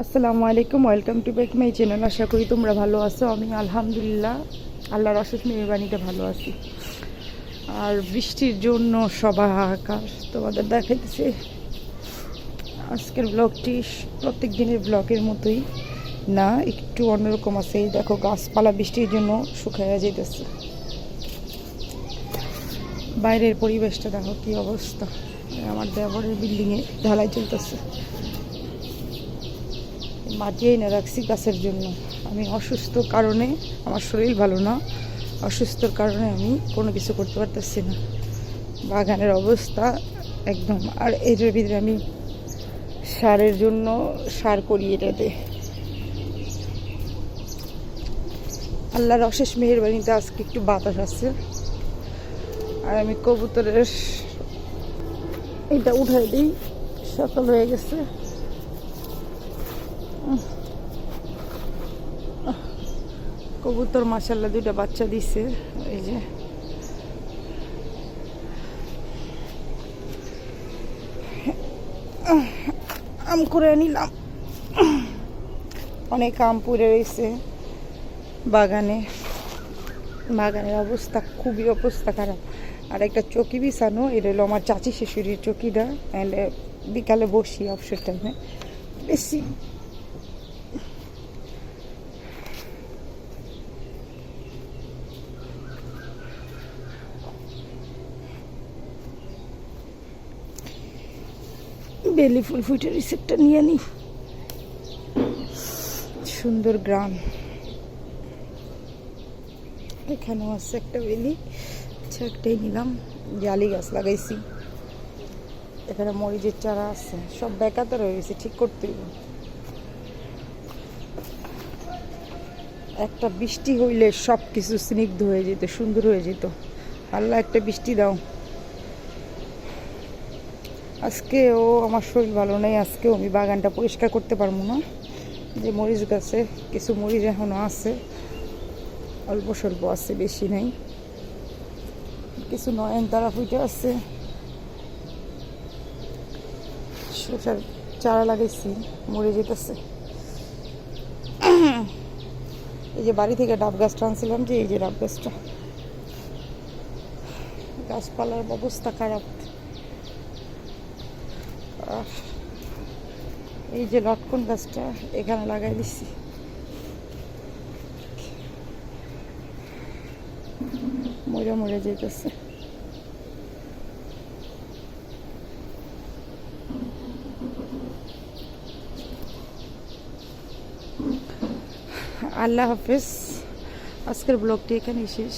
আসসালামু আলাইকুম, welcome to back my channel. আশা করি তোমরা ভালো আছো। আমি আলহামদুলিল্লাহ আল্লাহর অশেষ মেহরবানিতে ভালো আছি। আর বৃষ্টির জন্য সবাহাকার তোমাদের দেখাইতেছে। আজকের ব্লগটি প্রত্যেক দিনের ব্লগের মতোই না, একটু অন্যরকম আছে। দেখো, গাছপালা বৃষ্টির জন্য শুকাইয়া যেতেছে বাইরের পরিবেশটা দেখো কি অবস্থা। আমার দেবরের বিল্ডিংয়ে ঢালাই চলতেছে। মাটি এনে রাখছি গাছের জন্য। আমি অসুস্থ কারণে আমার শরীর ভালো না। অসুস্থর কারণে আমি কোনো কিছু করতে পারতেছি না। বাগানের অবস্থা একদম। আর এটার ভিতরে আমি সারের জন্য সার করি এটাতে আল্লাহর অশেষ মেহেরবানিতে আজকে একটু বাতাস আছে। আর আমি কবুতরের এটা উঠাই দিই, সকাল হয়ে গেছে। কবুতর মাসাল্লাহ দুইটা বাচ্চা দিছে। এই যে। আম করে নিলাম। অনেক আম পড়ে রয়েছে বাগানে। বাগানের অবস্থা খুবই অবস্থা খারাপ। আর একটা চকি বিছানো, এটা হলো আমার চাচি শিশুরির চকিটা। বিকালে বসি অবসর টাইমে বেশি বেলি ফুল ফুটে রিসেপ্টটা নিয়ে নি। সুন্দর গ্রাম। এখানেও আছে একটা বেলি। আচ্ছা একটাই নিলাম। জালি গাছ লাগাইছি। এখানে মরিচের চারা আছে। সব বেকাতে রয়েছে ঠিক করতে। একটা বৃষ্টি হইলে সব কিছু স্নিগ্ধ হয়ে যেত, সুন্দর হয়ে যেত। আল্লাহ, একটা বৃষ্টি দাও। আজকেও আমার শরীর ভালো নেই আজকেও আমি বাগানটা পরিষ্কার করতে পারব না। যে মরিচ গাছে, কিছু মরিচ এখনও আছে, অল্প স্বল্প আছে, বেশি নাই। কিছু নয়নতারা ফুটে আছে। শসার চারা লাগাইছি, মরে যেতেছে। এই যে বাড়ি থেকে ডাব গাছটা আনছিলাম যে, এই যে ডাব গাছটা। গাছপালার অবস্থা খারাপ। এই যে লটকন গাছটা এখানে লাগাই দিছি। মরে মরে যেতেছে আল্লাহ হাফিজ। আজকের ব্লগটি এখানেই শেষ।